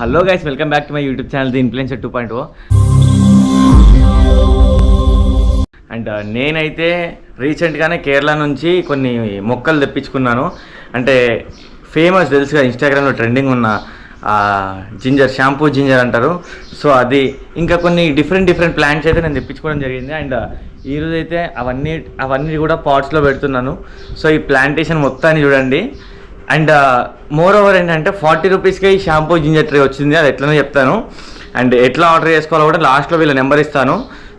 Hello guys welcome back to my YouTube channel the influencer two point o and నేనైతే రీసెంట్గానే కేరళ నుంచి కొన్ని మొక్కలు తెప్పించుకున్నాను. అంటే ఫేమస్ తెలుసుగా ఇన్స్టాగ్రామ్లో ట్రెండింగ్ ఉన్న జింజర్ షాంపూ జింజర్ అంటారు. సో అది ఇంకా కొన్ని డిఫరెంట్ డిఫరెంట్ ప్లాంట్స్ అయితే నేను తెప్పించుకోవడం జరిగింది. అండ్ uh, ఈరోజు అయితే అవన్నీ అవన్నీ కూడా పాట్స్లో పెడుతున్నాను. సో ఈ ప్లాంటేషన్ మొత్తాన్ని చూడండి. అండ్ uh, మోర్ ఓవర్ ఏంటంటే ఫార్టీ రూపీస్కే ఈ షాంపూ జింజర్ ట్రే వచ్చింది అది ఎట్లనో చెప్తాను. అండ్ ఎట్లా ఆర్డర్ చేసుకోవాలో కూడా లాస్ట్లో వీళ్ళ నెంబర్ ఇస్తాను.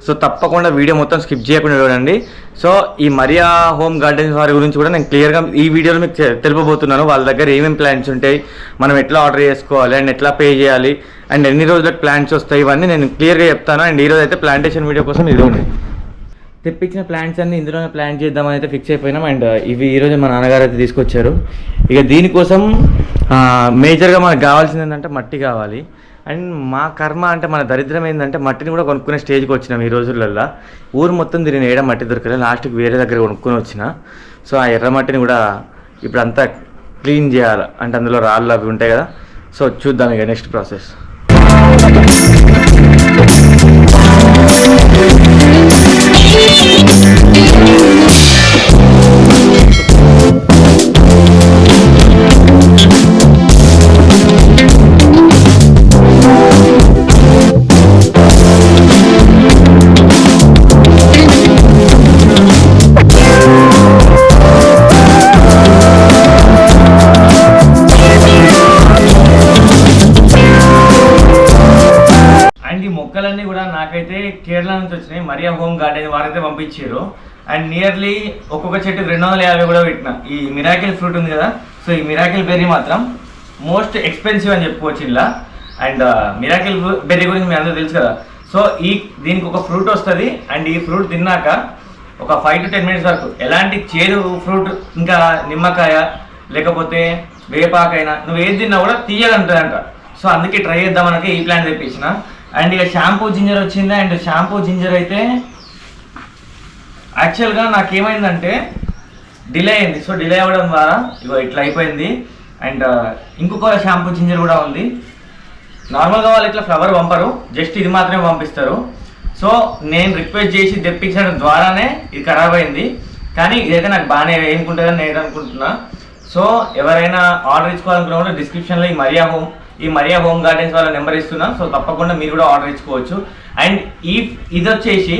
సో తప్పకుండా వీడియో మొత్తం స్కిప్ చేయకుండా చూడండి. సో ఈ మరియా హోమ్ గార్డెన్స్ వారి గురించి కూడా నేను క్లియర్గా ఈ వీడియోలో మీకు తెలుపబోతున్నాను. వాళ్ళ దగ్గర ఏమేమి ప్లాన్స్ ఉంటాయి మనం ఎట్లా ఆర్డర్ చేసుకోవాలి అండ్ ఎట్లా పే చేయాలి అండ్ ఎన్ని రోజులకు ప్లాన్స్ వస్తాయి ఇవన్నీ నేను క్లియర్గా చెప్తాను. అండ్ ఈరోజు అయితే ప్లాంటేషన్ వీడియో కోసం ఇది ఉంది తెప్పించిన ప్లాంట్స్ అన్ని ఇందులోనే ప్లాన్ చేద్దామని అయితే ఫిక్స్ అయిపోయినాం అండ్ uh, ఇవి ఈరోజు మా నాన్నగారు అయితే తీసుకొచ్చారు. ఇక దీనికోసం మేజర్గా మనకు కావాల్సింది ఏంటంటే మట్టి కావాలి. అండ్ మా కర్మ అంటే మన దరిద్రం ఏంటంటే మట్టిని కూడా కొనుక్కునే స్టేజ్కి వచ్చినాం ఈ రోజులల్లో. ఊరు మొత్తం దీన్ని ఏడ మట్టి దొరకలేదు. లాస్ట్కి వేరే దగ్గర కొనుక్కొని వచ్చిన. సో ఆ ఎర్ర మట్టిని కూడా ఇప్పుడు అంతా క్లీన్ చేయాలి. అంటే అందులో రాళ్ళు అవి ఉంటాయి కదా. సో చూద్దాం ఇక నెక్స్ట్ ప్రాసెస్ గార్డెన్ వారైతే పంపించారు. అండ్ నియర్లీ ఒక్కొక్క చెట్టు రెండు వందల యాభై కూడా పెట్టిన. ఈ మిరాకిల్ ఫ్రూట్ ఉంది కదా సో ఈ మిరాకిల్ బెర్రీ మాత్రం మోస్ట్ ఎక్స్పెన్సివ్ అని చెప్పుకోవచ్చు ఇలా. అండ్ మిరాకిల్ బెర్రీ గురించి మీ అందరూ తెలుసు కదా. సో ఈ దీనికి ఒక ఫ్రూట్ వస్తుంది. అండ్ ఈ ఫ్రూట్ తిన్నాక ఒక ఫైవ్ టు టెన్ మినిట్స్ వరకు ఎలాంటి చేదు ఫ్రూట్ ఇంకా నిమ్మకాయ లేకపోతే వేపాకైనా నువ్వు ఏది తిన్నా కూడా తీయగలుగుతుందంట సో అందుకే ట్రై చేద్దామనకే ఈ ప్లాన్ తెప్పించిన. అండ్ ఇక షాంపూ జింజర్ వచ్చింది? అండ్ షాంపూ జింజర్ అయితే యాక్చువల్గా నాకేమైందంటే డిలే అయింది. సో డిలే అవ్వడం ద్వారా ఇగో ఇట్లా అయిపోయింది. అండ్ uh, ఇంకొక షాంపూ జింజర్ కూడా ఉంది. నార్మల్గా వాళ్ళు ఇట్లా ఫ్లవర్ పంపరు. జస్ట్ ఇది మాత్రమే పంపిస్తారు. సో నేను రిక్వెస్ట్ చేసి తెప్పించడం ద్వారానే ఇది ఖరాబ్ అయింది. కానీ ఇదైతే నాకు బాగానే వేయకుంటుందని నేను అనుకుంటున్నా. సో ఎవరైనా ఆర్డర్ ఇచ్చుకోవాలనుకున్న కూడా డిస్క్రిప్షన్లో ఈ మరియా హోమ్ ఈ మరియా హోమ్ గార్డెన్స్ వాళ్ళ నెంబర్ ఇస్తున్నాను సో తప్పకుండా మీరు కూడా ఆర్డర్ ఇచ్చుకోవచ్చు. అండ్ ఈ ఇది వచ్చేసి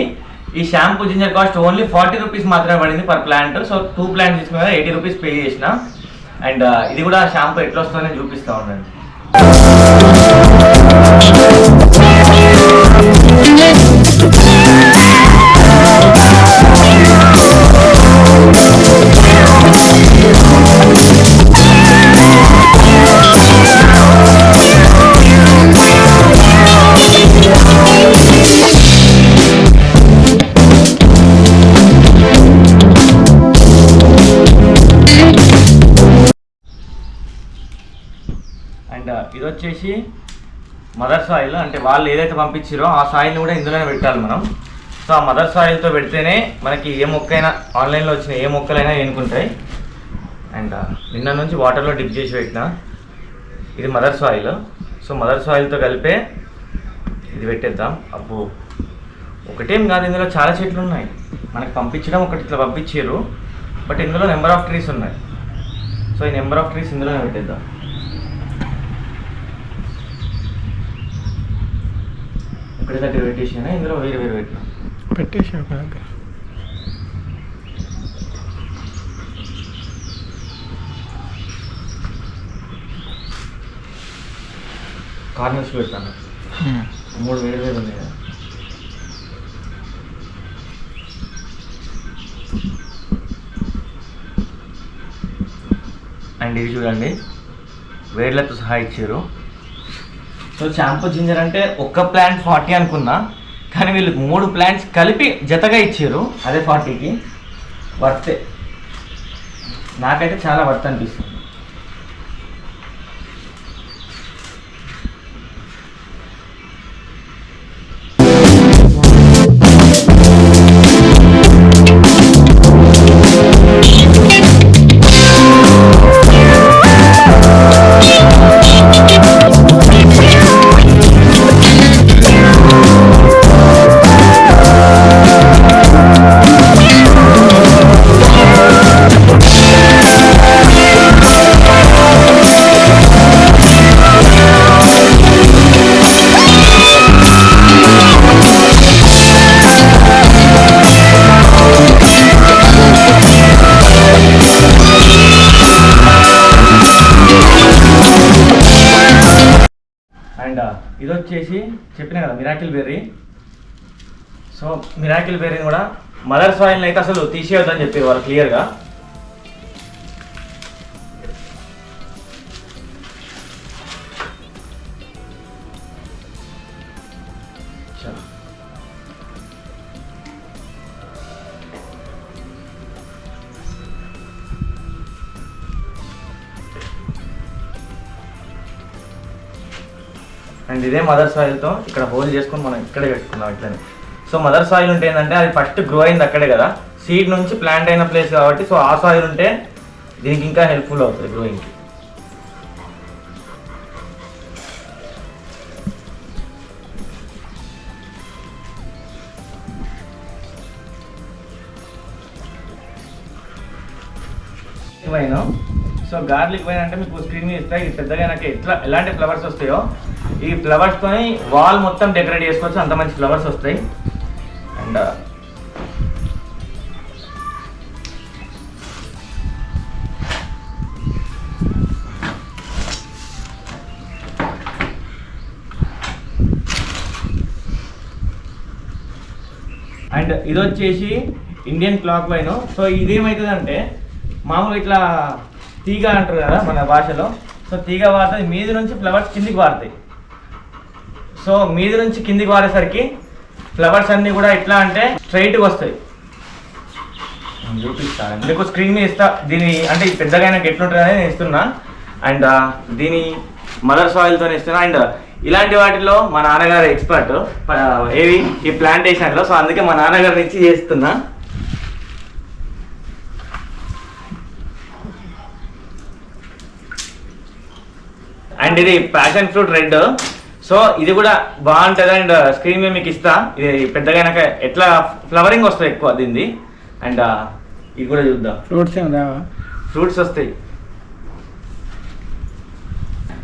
ఈ shampoo ginger cost only forty rupees మాత్రమే పడింది per plant so two plant తీసుకున్న ఎయిటీ రూపీస్ పే చేసిన. అండ్ uh, ఇది కూడా షాంపూ ఎట్లా వస్తుందో నేను చూపిస్తా ఉండండి. ఇది వచ్చేసి మదర్ సాయిల్ అంటే వాళ్ళు ఏదైతే పంపించారో ఆ సాయిల్ని కూడా ఇందులోనే పెట్టాలి మనం. సో ఆ మదర్ సాయిల్తో పెడితేనే మనకి ఏ మొక్కైనా ఆన్లైన్లో వచ్చిన ఏ మొక్కలైనా ఎన్నుకుంటాయి అండ్ నిన్న నుంచి వాటర్లో డిప్ చేసి పెట్టిన. ఇది మదర్ సాయిల్ సో మదర్ సాయిల్తో కలిపే ఇది పెట్టేద్దాం. అప్పు ఒకటేం కాదు ఇందులో చాలా చెట్లు ఉన్నాయి. మనకి పంపించడం ఒకటి ఇట్లా పంపించారు బట్ ఇందులో నెంబర్ ఆఫ్ ట్రీస్ ఉన్నాయి. సో ఈ నెంబర్ ఆఫ్ ట్రీస్ ఇందులోనే పెట్టేద్దాం. ఒకటి దగ్గర పెట్టేసాను ఇందులో వేరు వేరు పెట్టినా. పెట్టేసి ఒక దగ్గర. కార్నర్స్ పెడతాను. మూడు వేరు వేరు ఉన్నాయి. కదా అండ్ ఇది చూడండి. వేర్లతో సహా ఇచ్చారు. సో షాంపూ జింజర్ అంటే ఒక్క ప్లాంట్ ఫార్టీ అనుకున్నా కానీ వీళ్ళు మూడు ప్లాంట్స్ కలిపి జతగా ఇచ్చారు. అదే ఫార్టీకి వర్తే నాకైతే చాలా వర్త్ అనిపిస్తుంది. ఇది వచ్చేసి చెప్పిన కదా మిరాకిల్ బెర్రీ. సో మిరాకిల్ బెర్రీని కూడా మదర్ సాయిల్ని అయితే అసలు తీసేయొద్దని చెప్పారు వాళ్ళు క్లియర్గా. అండ్ ఇదే మదర్ సాయిల్తో ఇక్కడ హోల్ చేసుకొని మనం ఇక్కడే పెట్టుకున్నాం ఇట్లనే. సో మదర్ సాయిల్ ఉంటే ఏంటంటే అది ఫస్ట్ గ్రో అయింది అక్కడే కదా. సీడ్ నుంచి ప్లాంట్ అయిన ప్లేస్ కాబట్టి సో ఆ సాయిల్ ఉంటే దీనికి ఇంకా హెల్ప్ఫుల్ అవుతుంది గ్రోయింగ్కి సో గార్లిక్ వైన్ అంటే మీకు స్క్రీన్ మీద ఇస్తాయి ఇది పెద్దగా నాకు ఎట్లా ఎలాంటి ఫ్లవర్స్ వస్తాయో ఈ ఫ్లవర్స్తోని వాల్ మొత్తం డెకరేట్ చేసుకోవచ్చు. అంత మంచి ఫ్లవర్స్ వస్తాయి. అండ్ అండ్ ఇది వచ్చేసి ఇండియన్ క్లాక్ వైన్. సో ఇదేమవుతుందంటే మామూలుగా ఇట్లా తీగ అంటారు కదా మన భాషలో. సో తీగ వాడుతుంది. మీది నుంచి ఫ్లవర్స్ కిందికి వాడతాయి. సో మీది నుంచి కిందికి వారేసరికి ఫ్లవర్స్ అన్నీ కూడా ఎట్లా అంటే స్ట్రైట్గా వస్తాయి. నేను చూపిస్తాను మీకు స్క్రీన్ మీద ఇస్తా. దీని అంటే పెద్దగా నాకు ఎట్లుంటుంది అనేది నేను ఇస్తున్నా. అండ్ దీని మదర్ సాయిల్తో ఇస్తున్నా. అండ్ ఇలాంటి వాటిలో మా నాన్నగారు ఎక్స్పర్ట్. ఏవి? ఈ ప్లాంటేషన్లో. సో అందుకే మా నాన్నగారి నుంచి చేస్తున్నా. అండ్ ఇది ప్యాషన్ ఫ్రూట్ రెడ్. సో ఇది కూడా బాగుంటుంది అండ్ స్క్రీన్ మీద మీకు ఇస్తా. ఇది పెద్దగా ఎట్లా ఫ్లవరింగ్ వస్తుంది ఎక్కువ దీన్ని అండ్ ఇది కూడా చూద్దాం. ఫ్రూట్స్ రావా? ఫ్రూట్స్ వస్తాయి.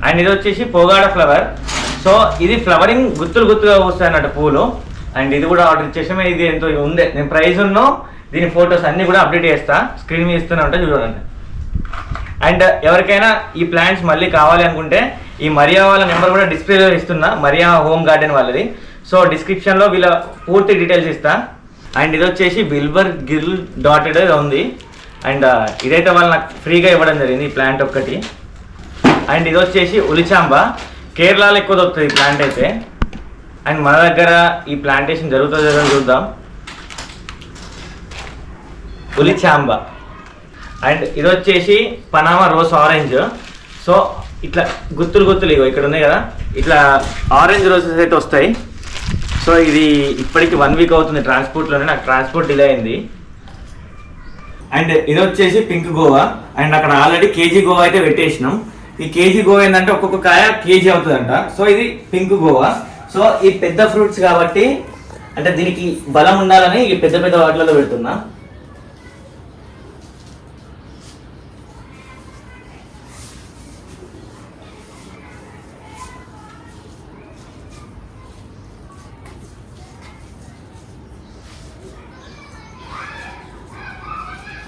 అండ్ ఇది వచ్చేసి పోగాడ ఫ్లవర్. సో ఇది ఫ్లవరింగ్ గుత్తులు గుత్తుగా వస్తాయి అన్నట్టు పూలు. అండ్ ఇది కూడా ఆర్డర్ ఇచ్చేసాము ఇది ఎంతో ఉంది. నేను ప్రైస్ ఉన్నో దీని ఫొటోస్ అన్ని కూడా అప్డేట్ చేస్తా. స్క్రీన్ మీద ఇస్తూనే ఉంటా చూడండి అండ్ ఎవరికైనా ఈ ప్లాంట్స్ మళ్ళీ కావాలి అనుకుంటే ఈ మరియా వాళ్ళ నెంబర్ కూడా డిస్ప్లేలో ఇస్తున్నా మరియా హోమ్ గార్డెన్ వాళ్ళది. సో డిస్క్రిప్షన్లో వీళ్ళ పూర్తి డీటెయిల్స్ ఇస్తా. అండ్ ఇది వచ్చేసి బిల్బర్ గిల్ డాటెడ్ ఉంది. అండ్ ఇదైతే వాళ్ళు నాకు ఫ్రీగా ఇవ్వడం జరిగింది ఈ ప్లాంట్ ఒక్కటి. అండ్ ఇది వచ్చేసి ఉలిచాంబ. కేరళలో ఎక్కువ దొరుకుతుంది ఈ ప్లాంట్ అయితే. అండ్ మన దగ్గర ఈ ప్లాంటేషన్ జరుగుతుందో చూద్దాం. ఉలిచాంబ. అండ్ ఇది వచ్చేసి పనామా రోజ్ ఆరెంజ్. సో ఇట్లా గుత్తులు గుత్తులు ఇగో ఇక్కడ ఉన్నాయి కదా. ఇట్లా ఆరెంజ్ రోజెస్ అయితే వస్తాయి. సో ఇది ఇప్పటికి వన్ వీక్ అవుతుంది ట్రాన్స్పోర్ట్లోనే. నాకు ట్రాన్స్పోర్ట్ డిలే అయింది. అండ్ ఇది వచ్చేసి పింక్ గోవా. అండ్ అక్కడ ఆల్రెడీ కేజీ గోవా అయితే పెట్టేసినాం. ఈ కేజీ గోవా ఏంటంటే ఒక్కొక్క కాయ కేజీ అవుతుందంట. సో ఇది పింక్ గోవా. సో ఈ పెద్ద ఫ్రూట్స్ కాబట్టి అంటే దీనికి బలం ఉండాలని ఈ పెద్ద పెద్ద వాటిలలో పెడుతున్నా.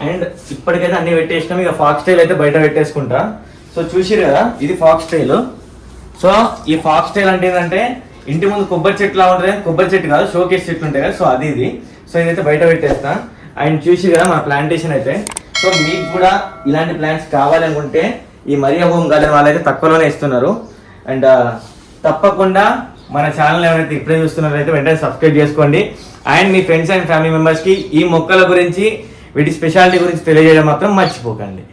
అండ్ ఇప్పటికైతే అన్ని పెట్టేసినాం. ఇక ఫాక్స్ టైల్ అయితే బయట పెట్టేసుకుంటా. సో చూసిరు కదా ఇది ఫాక్స్ టైల్ సో ఈ ఫాక్స్ టైల్ అంటే ఏంటంటే ఇంటి ముందు కొబ్బరి చెట్లు లా ఉంటుంది కొబ్బరి చెట్టు కాదు షోకేస్ చెట్లు ఉంటాయి కదా. సో అది ఇది. సో ఇదైతే బయట పెట్టేస్తా. అండ్ చూసి కదా మన ప్లాంటేషన్ అయితే. సో మీకు కూడా ఇలాంటి ప్లాంట్స్ కావాలనుకుంటే ఈ మరియా హోమ్ గార్డెన్ వాళ్ళైతే తక్కువలోనే ఇస్తున్నారు. అండ్ uh, తప్పకుండా మన ఛానల్ ఎవరైతే ఇప్పుడే చూస్తున్నారైతే వెంటనే సబ్స్క్రైబ్ చేసుకోండి. అండ్ మీ ఫ్రెండ్స్ అండ్ ఫ్యామిలీ మెంబర్స్కి ఈ మొక్కల గురించి వీటి స్పెషాలిటీ గురించి తెలియజేయడం మాత్రం మర్చిపోకండి.